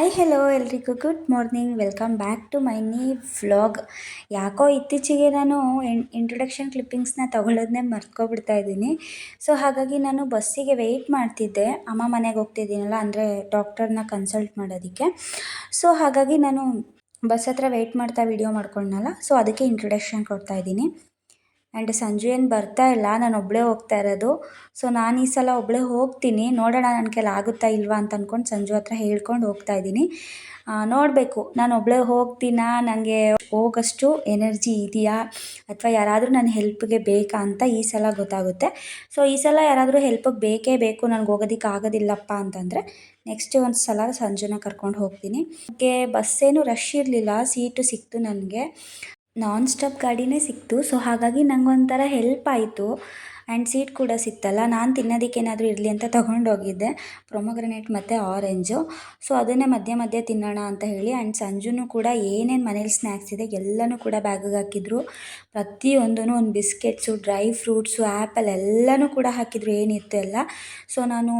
Hi hello ಎಲ್ರಿಗೂ. Good morning welcome back to my ನೀ vlog ಯಾಕೋ ಇತ್ತೀಚೆಗೆ ನಾನು ಇಂಟ್ರೊಡಕ್ಷನ್ ಕ್ಲಿಪ್ಪಿಂಗ್ಸ್ನ ತಗೊಳ್ಳೋದನ್ನೇ ಮರ್ತ್ಕೊಬಿಡ್ತಾ ಇದ್ದೀನಿ. ಸೊ ಹಾಗಾಗಿ ನಾನು ಬಸ್ಸಿಗೆ ವೆಯ್ಟ್ ಮಾಡ್ತಿದ್ದೆ. ಅಮ್ಮ ಮನೆಗೆ ಹೋಗ್ತಿದ್ದೀನಲ್ಲ, ಅಂದರೆ ಡಾಕ್ಟರ್ನ ಕನ್ಸಲ್ಟ್ ಮಾಡೋದಕ್ಕೆ. ಸೊ ಹಾಗಾಗಿ ನಾನು ಬಸ್ ಹತ್ರ ವೆಯ್ಟ್ ಮಾಡ್ತಾ ವಿಡಿಯೋ ಮಾಡ್ಕೊಂಡ್ನಲ್ಲ ಸೊ ಅದಕ್ಕೆ ಇಂಟ್ರೊಡಕ್ಷನ್ ಕೊಡ್ತಾ ಇದ್ದೀನಿ. ಆ್ಯಂಡ್ ಸಂಜು ಏನು ಬರ್ತಾ ಇಲ್ಲ, ನಾನು ಒಬ್ಬಳೇ ಹೋಗ್ತಾ ಇರೋದು. ಸೊ ನಾನು ಈ ಸಲ ಒಬ್ಬಳೇ ಹೋಗ್ತೀನಿ. ನೋಡೋಣ ನನ್ನ ಕೈಲಿ ಆಗುತ್ತಾ ಇಲ್ವಾ ಅಂತ ಅಂದ್ಕೊಂಡು ಸಂಜು ಹತ್ರ ಹೇಳ್ಕೊಂಡು ಹೋಗ್ತಾ ಇದ್ದೀನಿ. ನೋಡಬೇಕು. ನಾನು ಒಬ್ಬಳೇ ಹೋಗ್ತೀನಾ? ನನಗೆ ಹೋಗೋಷ್ಟು ಎನರ್ಜಿ ಇದೆಯಾ? ಅಥವಾ ಯಾರಾದರೂ ನನ್ನ ಹೆಲ್ಪ್ಗೆ ಬೇಕಾ ಅಂತ ಈ ಸಲ ಗೊತ್ತಾಗುತ್ತೆ. ಸೊ ಈ ಸಲ ಯಾರಾದರೂ ಹೆಲ್ಪಿಗೆ ಬೇಕೇ ಬೇಕು, ನನಗೆ ಹೋಗೋದಕ್ಕೆ ಆಗೋದಿಲ್ಲಪ್ಪ ಅಂತಂದರೆ ನೆಕ್ಸ್ಟ್ ಒಂದು ಸಲ ಸಂಜುನ ಕರ್ಕೊಂಡು ಹೋಗ್ತೀನಿ. ನನಗೆ ಬಸ್ಸೇನು ರಶ್ ಇರಲಿಲ್ಲ ಸೀಟು ಸಿಕ್ತು ನನಗೆ. ನಾನ್ ಸ್ಟಾಪ್ ಗಾಡಿನೇ ಸಿಕ್ತು. ಸೊ ಹಾಗಾಗಿ ನಂಗೊಂಥರ ಹೆಲ್ಪ್ ಆಯಿತು. ಆ್ಯಂಡ್ ಸೀಟ್ ಕೂಡ ಸಿಕ್ತಲ್ಲ. ನಾನು ತಿನ್ನೋದಕ್ಕೆ ಏನಾದರೂ ಇರಲಿ ಅಂತ ತೊಗೊಂಡೋಗಿದ್ದೆ. ಪ್ರೊಮೋಗ್ರನೇಟ್ ಮತ್ತು ಆರೆಂಜು ಸೊ ಅದನ್ನೇ ಮಧ್ಯೆ ಮಧ್ಯೆ ತಿನ್ನೋಣ ಅಂತ ಹೇಳಿ ಆ್ಯಂಡ್ ಸಂಜೂನು ಕೂಡ ಏನೇನು ಮನೇಲಿ ಸ್ನ್ಯಾಕ್ಸ್ ಇದೆ ಎಲ್ಲನೂ ಕೂಡ ಬ್ಯಾಗಿಗೆ ಹಾಕಿದ್ರು. ಪ್ರತಿಯೊಂದೂ ಒಂದು ಬಿಸ್ಕೆಟ್ಸು ಡ್ರೈ ಫ್ರೂಟ್ಸು ಆ್ಯಪಲ್ ಎಲ್ಲನೂ ಕೂಡ ಹಾಕಿದ್ರು. ಏನಿತ್ತು ಎಲ್ಲ. ಸೊ ನಾನು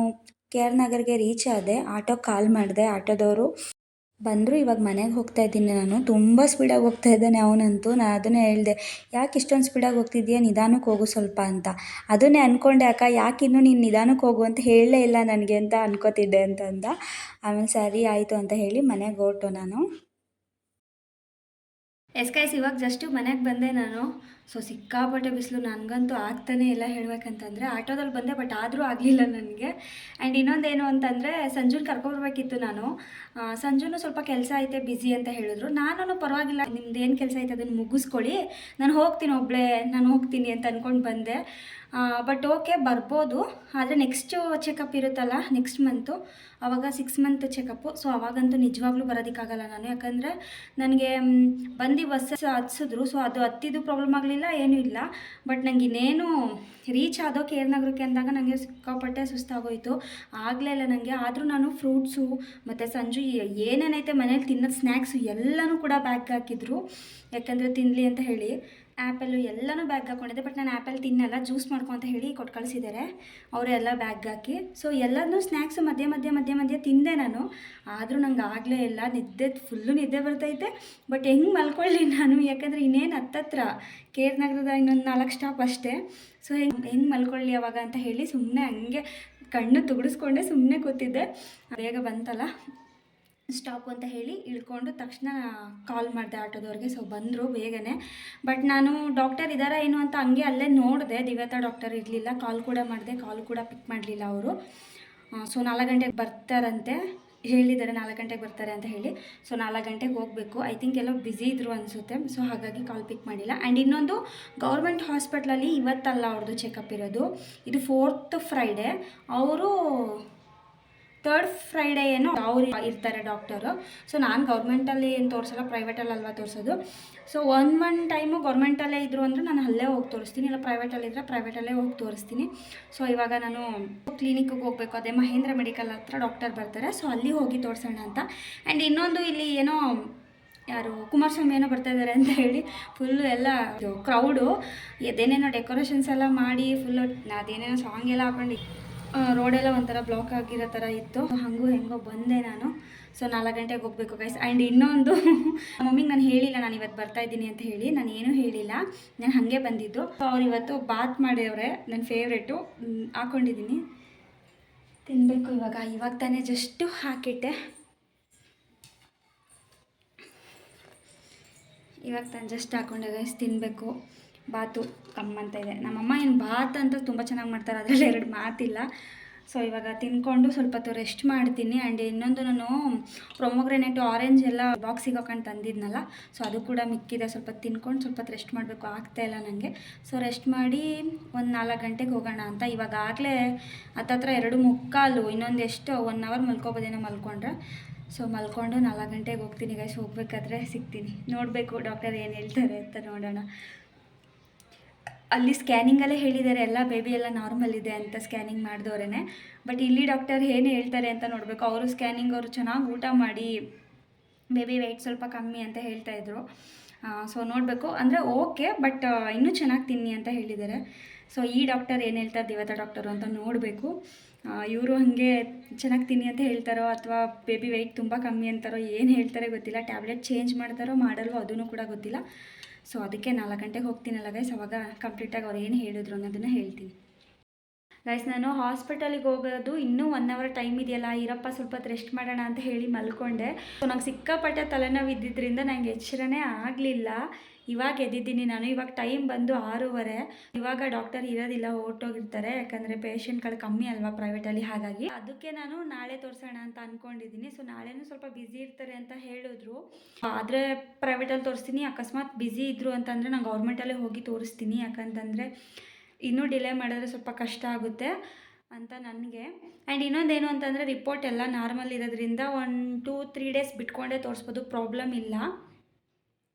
ಕೆ ಆರ್ ನಗರ್ಗೆ ರೀಚ್ ಆದೆ. ಆಟೋಗೆ ಕಾಲ್ ಮಾಡಿದೆ ಆಟೋದವರು. ಬಂದರು ಇವಾಗ ಮನೆಗೆ ಹೋಗ್ತಾ ಇದ್ದೀನಿ ನಾನು. ತುಂಬ ಸ್ಪೀಡಾಗಿ ಹೋಗ್ತಾ ಇದ್ದಾನೆ ಅವನಂತೂ. ನಾನು ಅದನ್ನೇ ಹೇಳಿದೆ, ಯಾಕೆ ಇಷ್ಟೊಂದು ಸ್ಪೀಡಾಗಿ ಹೋಗ್ತಿದ್ದೀಯ ನಿಧಾನಕ್ಕೆ ಹೋಗು ಸ್ವಲ್ಪ ಅಂತ. ಅದನ್ನೇ ಅಂದ್ಕೊಂಡೆ ಅಕ್ಕ, ಯಾಕೆ ಇನ್ನೂ ನೀನು ನಿಧಾನಕ್ಕೆ ಹೋಗು ಅಂತ ಹೇಳಲೇ ಇಲ್ಲ ನನಗೆ ಅಂತ ಅನ್ಕೋತಿದ್ದೆ ಅಂತಂದ. ಆಮೇಲೆ, ಸರಿ, ಆಯಿತು ಅಂತ ಹೇಳಿ ಮನೆಗೆ ಹೊರಟು ನಾನು. ಎಸ್ ಕೈಸ್ ಇವಾಗ ಜಸ್ಟು ಮನೆಗೆ ಬಂದೆ ನಾನು. ಸೊ ಸಿಕ್ಕಾಪಟ್ಟೆ ಬಿಸಿಲು ನನಗಂತೂ ಆಗ್ತಾನೇ ಇಲ್ಲ ಹೇಳಬೇಕಂತಂದರೆ ಆಟೋದಲ್ಲಿ ಬಂದೆ, ಬಟ್ ಆದರೂ ಆಗಲಿಲ್ಲ ನನಗೆ. ಆ್ಯಂಡ್ ಇನ್ನೊಂದೇನು ಅಂತಂದರೆ ಸಂಜುನ ಕರ್ಕೊಬರ್ಬೇಕಿತ್ತು ನಾನು. ಸಂಜುನು ಸ್ವಲ್ಪ ಕೆಲಸ ಐತೆ ಬ್ಯುಸಿ ಅಂತ ಹೇಳಿದ್ರು. ನಾನು ಪರವಾಗಿಲ್ಲ ನಿಮ್ದು ಏನು ಕೆಲಸ ಐತೆ ಅದನ್ನು ಮುಗಿಸ್ಕೊಳ್ಳಿ. ನಾನು ಹೋಗ್ತೀನಿ ಒಬ್ಬಳೇ ನಾನು ಹೋಗ್ತೀನಿ ಅಂತ ಅಂದ್ಕೊಂಡು ಬಂದೆ. ಬಟ್ ಓಕೆ ಬರ್ಬೋದು. ಆದರೆ ನೆಕ್ಸ್ಟು ಚೆಕಪ್ ಇರುತ್ತಲ್ಲ ನೆಕ್ಸ್ಟ್ ಮಂತು ಆವಾಗ ಸಿಕ್ಸ್ ಮಂತ್ ಚೆಕಪ್ಪು ಸೊ ಅವಾಗಂತೂ ನಿಜವಾಗ್ಲೂ ಬರೋದಕ್ಕಾಗಲ್ಲ ನಾನು. ಯಾಕಂದರೆ ನನಗೆ ಬಂದು ಬಸ್ ಹತ್ಸಿದ್ರು ಸೊ ಅದು ಹತ್ತಿದ್ದು ಪ್ರಾಬ್ಲಮ್ ಆಗಲಿಲ್ಲ, ಏನೂ ಇಲ್ಲ. ಬಟ್ ನನಗೆ ಇನ್ನೇನು ರೀಚ್ ಆದೋ ಕೇರ್ ನಗರಕ್ಕೆ ಅಂದಾಗ ನನಗೆ ಸಿಕ್ಕಾಪಟ್ಟೆ ಸುಸ್ತಾಗೋಯಿತು. ಆಗಲೇ ಇಲ್ಲ ನನಗೆ ಆದರೂ ನಾನು ಫ್ರೂಟ್ಸು ಮತ್ತು ಸಂಜು ಏನೇನೈತೆ ಮನೇಲಿ ತಿನ್ನೋದು ಸ್ನ್ಯಾಕ್ಸು ಎಲ್ಲನೂ ಕೂಡ ಬ್ಯಾಗ್ ಹಾಕಿದ್ರು. ಯಾಕಂದರೆ ತಿನ್ನಲಿ ಅಂತ ಹೇಳಿ. ಆ್ಯಪಲ್ಲು ಎಲ್ಲನೂ ಬ್ಯಾಗ್ ಹಾಕ್ಕೊಂಡಿದ್ದೆ ಬಟ್ ನಾನು ಆ್ಯಪಲ್ ತಿನ್ನಲ್ಲ, ಜ್ಯೂಸ್ ಮಾಡ್ಕೊ ಅಂತ ಹೇಳಿ ಕೊಟ್ಟು ಕಳಿಸಿದ್ದಾರೆ ಅವರೆಲ್ಲ ಬ್ಯಾಗ್ ಹಾಕಿ. ಸೊ ಎಲ್ಲನೂ ಸ್ನ್ಯಾಕ್ಸು ಮಧ್ಯೆ ಮಧ್ಯೆ ಮಧ್ಯೆ ಮಧ್ಯೆ ತಿಂದೆ ನಾನು. ಆದರೂ ನಂಗೆ ಆಗಲೇ ಇಲ್ಲ, ನಿದ್ದೆ ಫುಲ್ಲು ನಿದ್ದೆ ಬರ್ತೈತೆ. ಬಟ್ ಹೆಂಗೆ ಮಲ್ಕೊಳ್ಳಿ ನಾನು? ಯಾಕಂದರೆ ಇನ್ನೇನು ಹತ್ತತ್ರ. ಕೆ ಆರ್ ನಗರದ ಇನ್ನೊಂದು ನಾಲ್ಕು ಸ್ಟಾಪ್ ಅಷ್ಟೇ. ಸೊ ಹೆಂಗೆ ಹೆಂಗೆ ಮಲ್ಕೊಳ್ಳಿ ಅವಾಗ ಅಂತ ಹೇಳಿ ಸುಮ್ಮನೆ ಹಂಗೆ ಕಣ್ಣು ತುಗುಡಿಸ್ಕೊಂಡೆ ಸುಮ್ಮನೆ ಕೂತಿದ್ದೆ. ಬೇಗ ಬಂತಲ್ಲ? ಸ್ಟಾಪ್ ಅಂತ ಹೇಳಿ ಇಳ್ಕೊಂಡು ತಕ್ಷಣ ಕಾಲ್ ಮಾಡಿದೆ ಆಟೋದವ್ರಿಗೆ. ಸೊ ಬಂದರು ಬೇಗನೆ. ಬಟ್ ನಾನು ಡಾಕ್ಟರ್ ಇದ್ದಾರಾ ಏನು ಅಂತ ಹಂಗೆ ಅಲ್ಲೇ ನೋಡಿದೆ. ದಿವ್ಯತಾ ಡಾಕ್ಟರ್ ಇರಲಿಲ್ಲ. ಕಾಲ್ ಕೂಡ ಮಾಡಿದೆ. ಕಾಲ್ ಕೂಡ ಪಿಕ್ ಮಾಡಲಿಲ್ಲ ಅವರು. ಸೊ ನಾಲ್ಕು ಗಂಟೆಗೆ ಬರ್ತಾರಂತೆ. ಹೇಳಿದ್ದಾರೆ ನಾಲ್ಕು ಗಂಟೆಗೆ ಬರ್ತಾರೆ ಅಂತ ಹೇಳಿ. ಸೊ ನಾಲ್ಕು ಗಂಟೆಗೆ ಹೋಗಬೇಕು. ಐ ಥಿಂಕ್ ಎಲ್ಲೋ ಬ್ಯುಸಿ ಇದ್ರು ಅನಿಸುತ್ತೆ. ಸೊ ಹಾಗಾಗಿ ಕಾಲ್ ಪಿಕ್ ಮಾಡಿಲ್ಲ. ಆ್ಯಂಡ್ ಇನ್ನೊಂದು ಗೌರ್ಮೆಂಟ್ ಹಾಸ್ಪಿಟ್ಲಲ್ಲಿ ಇವತ್ತಲ್ಲ ಅವ್ರದ್ದು ಚೆಕಪ್ ಇರೋದು. ಇದು ಫೋರ್ತ್ ಫ್ರೈಡೆ ಅವರು ತರ್ಡ್ ಫ್ರೈಡೇ ಏನೋ ಅವ್ರು ಇರ್ತಾರೆ ಡಾಕ್ಟರು ಸೊ ನಾನು ಗೌರ್ಮೆಂಟಲ್ಲಿ ಏನು ತೋರಿಸಲ್ಲ ಪ್ರೈವೇಟಲ್ಲಿ ಅಲ್ವಾ ತೋರಿಸೋದು. ಸೊ ಒನ್ ಒನ್ ಟೈಮು ಗೌರ್ಮೆಂಟಲ್ಲೇ ಇದ್ದರು ಅಂದರೆ ನಾನು ಅಲ್ಲೇ ಹೋಗಿ ತೋರಿಸ್ತೀನಿ. ಇಲ್ಲ ಪ್ರೈವೇಟಲ್ಲಿದ್ದರೆ ಪ್ರೈವೇಟಲ್ಲೇ ಹೋಗಿ ತೋರಿಸ್ತೀನಿ. ಸೊ ಇವಾಗ ನಾನು ಕ್ಲಿನಿಕ್ಗೆ ಹೋಗಬೇಕು. ಅದೇ ಮಹೇಂದ್ರ ಮೆಡಿಕಲ್ ಹತ್ರ ಡಾಕ್ಟರ್ ಬರ್ತಾರೆ. ಸೊ ಅಲ್ಲಿ ಹೋಗಿ ತೋರಿಸೋಣ ಅಂತ. ಆ್ಯಂಡ್ ಇನ್ನೊಂದು ಇಲ್ಲಿ ಏನೋ, ಯಾರು ಕುಮಾರಸ್ವಾಮಿ ಏನೋ ಬರ್ತಾ ಇದ್ದಾರೆ ಅಂತ ಹೇಳಿ ಫುಲ್ಲು ಎಲ್ಲ ಕ್ರೌಡು ಅದೇನೇನೋ ಡೆಕೋರೇಷನ್ಸ್ ಎಲ್ಲ ಮಾಡಿ ಫುಲ್ಲು ಅದೇನೇನೋ ಸಾಂಗ್ ಎಲ್ಲ ಹಾಕೊಂಡು ರೋಡೆಲ್ಲ ಒಂಥರ ಬ್ಲಾಕ್ ಆಗಿರೋ ಥರ ಇತ್ತು. ಹಂಗೂ ಹೆಂಗೋ ಬಂದೆ ನಾನು. ಸೊ ನಾಲ್ಕು ಗಂಟೆಗೆ ಹೋಗಬೇಕು ಗೈಸ್ ಆ್ಯಂಡ್ ಇನ್ನೊಂದು, ಮಮ್ಮಿಗೆ ನಾನು ಹೇಳಿಲ್ಲ, ನಾನು ಇವತ್ತು ಬರ್ತಾ ಇದ್ದೀನಿ ಅಂತ ಹೇಳಿ. ನಾನು ಏನೂ ಹೇಳಿಲ್ಲ. ನಾನು ಹಾಗೆ ಬಂದಿದ್ದು. ಸೊ ಅವ್ರು ಇವತ್ತು ಬಾತ್ ಮಾಡಿದವ್ರೆ ನನ್ನ ಫೇವ್ರೇಟು ಹಾಕ್ಕೊಂಡಿದ್ದೀನಿ ತಿನ್ನಬೇಕು ಇವಾಗ. ಇವಾಗ ತಾನೇ ಜಸ್ಟು ಹಾಕಿಟ್ಟೆ. ಇವಾಗ ತಾನು ಜಸ್ಟ್ ಹಾಕೊಂಡೆ ಗೈಸ್ ತಿನ್ನಬೇಕು ಬಾತು ಕಮ್ಮಂತ ಇದೆ. ನಮ್ಮಮ್ಮ ಏನು ಬಾತ್ ಅಂತ ತುಂಬ ಚೆನ್ನಾಗಿ ಮಾಡ್ತಾರೆ, ಅದರಲ್ಲಿ ಎರಡು ಮಾತಿಲ್ಲ. ಸೊ ಇವಾಗ ತಿನ್ಕೊಂಡು ಸ್ವಲ್ಪ ಹೊತ್ತು ರೆಸ್ಟ್ ಮಾಡ್ತೀನಿ. ಆ್ಯಂಡ್ ಇನ್ನೊಂದು ನಾನು ಪ್ರೊಮೊಗ್ರೆನೇಟು ಆರೆಂಜ್ ಎಲ್ಲ ಬಾಕ್ಸಿಗೆ ಹಾಕೊಂಡು ತಂದಿದ್ನಲ್ಲ ಸೊ ಅದು ಕೂಡ ಮಿಕ್ಕಿದೆ. ಸ್ವಲ್ಪ ತಿನ್ಕೊಂಡು ಸ್ವಲ್ಪ ಹೊತ್ತು ರೆಸ್ಟ್ ಮಾಡಬೇಕು. ಆಗ್ತಾ ಇಲ್ಲ ನನಗೆ ಸೊ ರೆಸ್ಟ್ ಮಾಡಿ ಒಂದು ನಾಲ್ಕು ಗಂಟೆಗೆ ಹೋಗೋಣ ಅಂತ. ಇವಾಗ ಆಗಲೇ ಹತ್ತತ್ರ ಎರಡು ಮುಕ್ಕಾಲು, ಇನ್ನೊಂದು ಎಷ್ಟು ಒನ್ ಅವರ್ ಮಲ್ಕೋಬೋದೇನೋ ಮಲ್ಕೊಂಡ್ರೆ. ಸೊ ಮಲ್ಕೊಂಡು ನಾಲ್ಕು ಗಂಟೆಗೆ ಹೋಗ್ತೀನಿ ಗೈಸ್ ಹೋಗ್ಬೇಕಾದ್ರೆ ಸಿಗ್ತೀನಿ. ನೋಡಬೇಕು ಡಾಕ್ಟರ್ ಏನು ಹೇಳ್ತಾರೆ ಅಂತ ನೋಡೋಣ. ಅಲ್ಲಿ ಸ್ಕ್ಯಾನಿಂಗಲ್ಲೇ ಹೇಳಿದ್ದಾರೆ, ಎಲ್ಲ ಬೇಬಿ ಎಲ್ಲ ನಾರ್ಮಲ್ ಇದೆ ಅಂತ ಸ್ಕ್ಯಾನಿಂಗ್ ಮಾಡಿದವ್ರೇ ಬಟ್ ಇಲ್ಲಿ ಡಾಕ್ಟರ್ ಏನು ಹೇಳ್ತಾರೆ ಅಂತ ನೋಡಬೇಕು. ಅವರು ಸ್ಕ್ಯಾನಿಂಗ್ ಅವರು ಚೆನ್ನಾಗಿ ಊಟ ಮಾಡಿ ಬೇಬಿ ವೆಯ್ಟ್ ಸ್ವಲ್ಪ ಕಮ್ಮಿ ಅಂತ ಹೇಳ್ತಾ ಇದ್ರು. ಸೊ ನೋಡಬೇಕು. ಅಂದರೆ ಓಕೆ ಬಟ್ ಇನ್ನೂ ಚೆನ್ನಾಗಿ ತಿನ್ನಿ ಅಂತ ಹೇಳಿದ್ದಾರೆ. ಸೊ ಈ ಡಾಕ್ಟರ್ ಏನು ಹೇಳ್ತಾರೆ ದೇವತಾ ಡಾಕ್ಟರು ಅಂತ ನೋಡಬೇಕು. ಇವರು ಹಾಗೆ ಚೆನ್ನಾಗಿ ತಿನ್ನಿ ಅಂತ ಹೇಳ್ತಾರೋ, ಅಥವಾ ಬೇಬಿ ವೆಯ್ಟ್ ತುಂಬ ಕಮ್ಮಿ ಅಂತಾರೋ ಏನು ಹೇಳ್ತಾರೆ ಗೊತ್ತಿಲ್ಲ. ಟ್ಯಾಬ್ಲೆಟ್ ಚೇಂಜ್ ಮಾಡ್ತಾರೋ, ಮಾಡಲ್ವೋ ಅದೂ ಕೂಡ ಗೊತ್ತಿಲ್ಲ. ಸೊ ಅದಕ್ಕೆ ನಾಲ್ಕು ಗಂಟೆಗೆ ಹೋಗ್ತೀನಲ್ಲ ಗೈಸ್ ಅವಾಗ ಕಂಪ್ಲೀಟಾಗಿ ಅವ್ರು ಏನು ಹೇಳಿದ್ರು ಅನ್ನೋದನ್ನು ಹೇಳ್ತೀನಿ. ಗೈಸ್ ನಾನು ಹಾಸ್ಪಿಟಲಿಗೆ ಹೋಗೋದು ಇನ್ನೂ ಒನ್ ಅವರ್ ಟೈಮ್ ಇದೆಯಲ್ಲ ಇರಪ್ಪ ಸ್ವಲ್ಪ ರೆಸ್ಟ್ ಮಾಡೋಣ ಅಂತ ಹೇಳಿ ಮಲ್ಕೊಂಡೆ. ಸೊ ನಂಗೆ ಸಿಕ್ಕಾಪಟ್ಟೆ ತಲೆನೋವು ಇದ್ದಿದ್ದರಿಂದ ನಂಗೆ ಎಚ್ಚರನೇ ಆಗಲಿಲ್ಲ. ಇವಾಗ ಎದ್ದಿದ್ದೀನಿ ನಾನು. ಇವಾಗ ಟೈಮ್ ಬಂದು ಆರೂವರೆ. ಇವಾಗ ಡಾಕ್ಟರ್ ಇರೋದಿಲ್ಲ, ಹೊರಟೋಗಿರ್ತಾರೆ. ಯಾಕಂದರೆ ಪೇಷಂಟ್ಗಳು ಕಮ್ಮಿ ಅಲ್ವಾ ಪ್ರೈವೇಟಲ್ಲಿ ಹಾಗಾಗಿ ಅದಕ್ಕೆ ನಾನು ನಾಳೆ ತೋರಿಸೋಣ ಅಂತ ಅಂದ್ಕೊಂಡಿದ್ದೀನಿ ಸೊ ನಾಳೆನೂ ಸ್ವಲ್ಪ ಬ್ಯುಸಿ ಇರ್ತಾರೆ ಅಂತ ಹೇಳಿದ್ರು. ಆದರೆ ಪ್ರೈವೇಟಲ್ಲಿ ತೋರಿಸ್ತೀನಿ. ಅಕಸ್ಮಾತ್ ಬ್ಯುಸಿ ಇದ್ದರು ಅಂತಂದರೆ ನಾನು ಗೌರ್ಮೆಂಟಲ್ಲೇ ಹೋಗಿ ತೋರಿಸ್ತೀನಿ. ಯಾಕಂತಂದರೆ ಇನ್ನೂ ಡಿಲೇ ಮಾಡಿದ್ರೆ ಸ್ವಲ್ಪ ಕಷ್ಟ ಆಗುತ್ತೆ ಅಂತ ನನಗೆ. ಆ್ಯಂಡ್ ಇನ್ನೊಂದೇನು ಅಂತಂದರೆ ರಿಪೋರ್ಟ್ ಎಲ್ಲ ನಾರ್ಮಲ್ ಇರೋದ್ರಿಂದ ಒನ್ ಟೂ ತ್ರೀ ಡೇಸ್ ಬಿಟ್ಕೊಂಡೇ ತೋರಿಸ್ಬೋದು ಪ್ರಾಬ್ಲಮ್ ಇಲ್ಲ.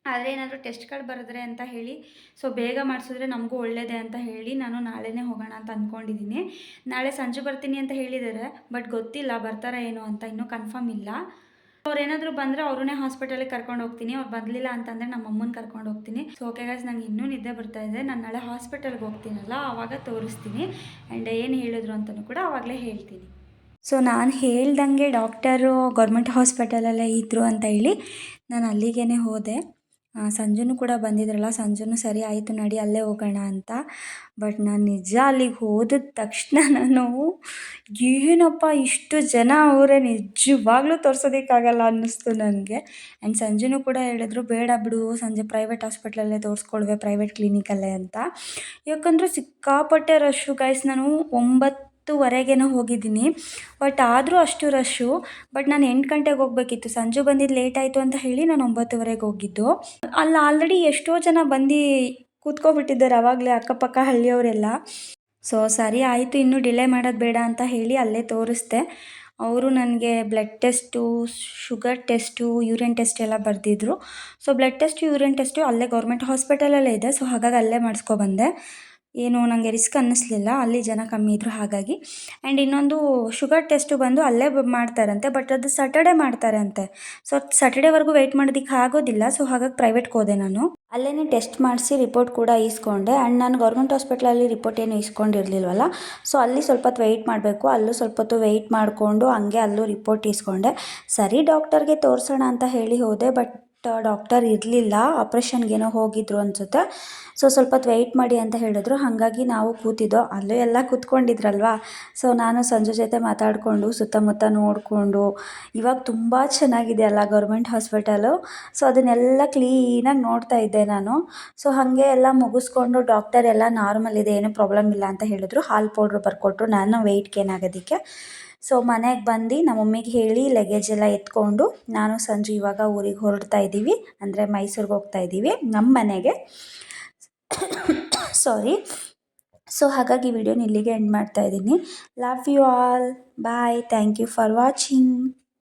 ಆದರೆ ಏನಾದರೂ ಟೆಸ್ಟ್ಗಳು ಬರೆದ್ರೆ ಅಂತ ಹೇಳಿ ಸೊ ಬೇಗ ಮಾಡಿಸಿದ್ರೆ ನಮಗೂ ಒಳ್ಳೆಯದೇ ಅಂತ ಹೇಳಿ ನಾನು ನಾಳೆನೇ ಹೋಗೋಣ ಅಂತ ಅಂದ್ಕೊಂಡಿದ್ದೀನಿ ನಾಳೆ ಸಂಜೆ ಬರ್ತೀನಿ ಅಂತ ಹೇಳಿದ್ದಾರೆ ಬಟ್ ಗೊತ್ತಿಲ್ಲ ಬರ್ತಾರಾ ಏನು ಅಂತ ಇನ್ನೂ ಕನ್ಫರ್ಮ್ ಇಲ್ಲ. ಅವ್ರು ಬಂದ್ರೆ ಅವ್ರನ್ನೇ ಹಾಸ್ಪಿಟಲಿಗೆ ಕರ್ಕೊಂಡು ಹೋಗ್ತೀನಿ. ಅವ್ರು ಬರಲಿಲ್ಲ ಅಂತಂದರೆ ನಮ್ಮ ಅಮ್ಮನ ಕರ್ಕೊಂಡು ಹೋಗ್ತೀನಿ. ಸೊ ಓಕೆ ಗಾಯ್ಸ್ ನಂಗೆ ಇನ್ನೂ ನಿದ್ದೆ ಬರ್ತಾ ಇದೆ. ನಾನು ನಾಳೆ ಹಾಸ್ಪಿಟಲ್ಗೆ ಹೋಗ್ತೀನಲ್ಲ ಆವಾಗ ತೋರಿಸ್ತೀನಿ. ಆ್ಯಂಡ್ ಏನು ಹೇಳಿದ್ರು ಅಂತಲೂ ಕೂಡ ಆವಾಗಲೇ ಹೇಳ್ತೀನಿ. ಸೊ ನಾನು ಹೇಳ್ದಂಗೆ ಡಾಕ್ಟರು ಗೌರ್ಮೆಂಟ್ ಹಾಸ್ಪಿಟಲಲ್ಲೇ ಇದ್ದರು ಅಂತ ಹೇಳಿ ನಾನು ಅಲ್ಲಿಗೇ ಹೋದೆ. ಸಂಜುನು ಕೂಡ ಬಂದಿದ್ರಲ್ಲ, ಸಂಜೆನೂ ಸರಿ ಆಯಿತು ನಡಿ, ಅಲ್ಲೇ ಹೋಗೋಣ ಅಂತ. ಬಟ್ ನಾನು ನಿಜ ಅಲ್ಲಿಗೆ ಹೋದ ತಕ್ಷಣ ನಾನು ಏನಪ್ಪ ಇಷ್ಟು ಜನ ಅವರೇ ನಿಜವಾಗ್ಲೂ ತೋರ್ಸೋದಕ್ಕಾಗಲ್ಲ ಅನ್ನಿಸ್ತು ನನಗೆ ಆ್ಯಂಡ್ ಸಂಜೆನೂ ಕೂಡ ಹೇಳಿದ್ರು, ಬೇಡ ಬಿಡು, ಸಂಜೆ ಪ್ರೈವೇಟ್ ಹಾಸ್ಪಿಟ್ಲಲ್ಲೇ ತೋರಿಸ್ಕೊಳ್ವೆ ಪ್ರೈವೇಟ್ ಕ್ಲಿನಿಕಲ್ಲೇ ಅಂತ. ಯಾಕಂದರೆ ಸಿಕ್ಕಾಪಟ್ಟೆ ರಶ್ಶು ಗೈಸ್ ನಾನು ಒಂಬತ್ತುವರೆಗೇನೋ ಹೋಗಿದ್ದೀನಿ. ಬಟ್ ಆದರೂ ಅಷ್ಟು ರಶ್ಶು ಬಟ್ ನಾನು ಎಂಟು ಗಂಟೆಗೆ ಹೋಗಬೇಕಿತ್ತು. ಸಂಜೆ ಬಂದಿದ್ದು ಲೇಟ್ ಆಯಿತು ಅಂತ ಹೇಳಿ ನಾನು ಒಂಬತ್ತುವರೆಗೆ ಹೋಗಿದ್ದು. ಅಲ್ಲಿ ಆಲ್ರೆಡಿ ಎಷ್ಟೋ ಜನ ಬಂದು ಕೂತ್ಕೊಬಿಟ್ಟಿದ್ದಾರೆ ಆವಾಗಲೇ ಅಕ್ಕಪಕ್ಕ ಹಳ್ಳಿಯವರೆಲ್ಲ. ಸೊ ಸರಿ ಆಯಿತು, ಇನ್ನೂ ಡಿಲೇ ಮಾಡೋದು ಬೇಡ ಅಂತ ಹೇಳಿ ಅಲ್ಲೇ ತೋರಿಸ್ದೆ. ಅವರು ನನಗೆ blood test sugar test urine test ಎಲ್ಲ ಬರೆದಿದ್ರು. So blood test urine test ಅಲ್ಲೇ ಗೌರ್ಮೆಂಟ್ ಹಾಸ್ಪಿಟಲಲ್ಲೇ ಇದೆ. ಸೊ ಹಾಗಾಗಿ ಅಲ್ಲೇ ಮಾಡಿಸ್ಕೊಬಂದೆ ಏನು ನನಗೆ ರಿಸ್ಕ್ ಅನ್ನಿಸ್ಲಿಲ್ಲ, ಅಲ್ಲಿ ಜನ ಕಮ್ಮಿ ಇದ್ದರು ಹಾಗಾಗಿ. ಆ್ಯಂಡ್ ಇನ್ನೊಂದು ಶುಗರ್ ಟೆಸ್ಟು ಬಂದು ಅಲ್ಲೇ ಮಾಡ್ತಾರಂತೆ ಬಟ್ ಅದು ಸಟರ್ಡೆ ಮಾಡ್ತಾರಂತೆ. ಸೊ ಸಟರ್ಡೇವರೆಗೂ ವೆಯ್ಟ್ ಮಾಡೋದಕ್ಕೆ ಆಗೋದಿಲ್ಲ ಸೊ ಹಾಗಾಗಿ ಪ್ರೈವೇಟ್ಗೆ ಹೋದೆ ನಾನು. ಅಲ್ಲೇ ಟೆಸ್ಟ್ ಮಾಡಿಸಿ ರಿಪೋರ್ಟ್ ಕೂಡ ಈಸ್ಕೊಂಡೆ. ಆ್ಯಂಡ್ ನಾನು ಗೌರ್ಮೆಂಟ್ ಹಾಸ್ಪಿಟ್ಲಲ್ಲಿ ರಿಪೋರ್ಟ್ ಏನು ಇಸ್ಕೊಂಡಿರಲಿಲ್ವಲ್ಲ ಸೊ ಅಲ್ಲಿ ಸ್ವಲ್ಪ ಹೊತ್ತು ವೆಯ್ಟ್ ಮಾಡಬೇಕು. ಅಲ್ಲೂ ಸ್ವಲ್ಪ ಹೊತ್ತು ವೆಯ್ಟ್ ಮಾಡಿಕೊಂಡು ಹಂಗೆ ಅಲ್ಲೂ ರಿಪೋರ್ಟ್ ಇಸ್ಕೊಂಡೆ ಸರಿ ಡಾಕ್ಟರ್ಗೆ ತೋರಿಸೋಣ ಅಂತ ಹೇಳಿ ಹೋದೆ ಬಟ್ ಡಾಕ್ಟರ್ ಇರಲಿಲ್ಲ. ಆಪ್ರೇಷನ್ಗೇನೋ ಹೋಗಿದ್ರು ಅನ್ಸುತ್ತೆ. ಸೊ ಸ್ವಲ್ಪ ಹೊತ್ತು ವೆಯ್ಟ್ ಮಾಡಿ ಅಂತ ಹೇಳಿದ್ರು. ಹಾಗಾಗಿ ನಾವು ಕೂತಿದ್ದೋ ಅಲ್ಲೂ ಎಲ್ಲ ಕೂತ್ಕೊಂಡಿದ್ರಲ್ವಾ? ಸೊ, ನಾನು ಸಂಜೆ ಜೊತೆ ಮಾತಾಡಿಕೊಂಡು, ಸುತ್ತಮುತ್ತ ನೋಡಿಕೊಂಡು, ಇವಾಗ ತುಂಬ ಚೆನ್ನಾಗಿದೆ ಅಲ್ಲ ಗೌರ್ಮೆಂಟ್ ಹಾಸ್ಪಿಟಲು. ಸೊ, ಅದನ್ನೆಲ್ಲ ಕ್ಲೀನಾಗಿ ನೋಡ್ತಾ ಇದ್ದೆ ನಾನು. ಸೊ, ಹಾಗೆ ಎಲ್ಲ ಮುಗಿಸ್ಕೊಂಡು ಡಾಕ್ಟರ್ ಎಲ್ಲ ನಾರ್ಮಲ್ ಇದೆ, ಏನೂ ಪ್ರಾಬ್ಲಮ್ ಇಲ್ಲ ಅಂತ ಹೇಳಿದ್ರು. ಹಾಲು ಪೌಡ್ರ್ ಬರ್ಕೊಟ್ರು. ನಾನು ವೆಯ್ಟ್ ಗೇನ್ ಆಗೋದಕ್ಕೆ ಸೊ ಮನೆಗೆ ಬಂದು ನಮ್ಮ ಮಮ್ಮಿಗೆ ಹೇಳಿ ಲಗೇಜ್ ಎಲ್ಲ ಎತ್ಕೊಂಡು ನಾನು ಸಂಜೆ ಇವಾಗ ಊರಿಗೆ ಹೊರಡ್ತಾ ಇದ್ದೀವಿ. ಅಂದರೆ ಮೈಸೂರಿಗೆ ಹೋಗ್ತಾ ಇದ್ದೀವಿ ನಮ್ಮ ಮನೆಗೆ. ಸಾರಿ ಸೊ ಹಾಗಾಗಿ ವಿಡಿಯೋನ ಇಲ್ಲಿಗೆ ಎಂಡ್ ಮಾಡ್ತಾ ಇದ್ದೀನಿ. Love you all bye thank you for watching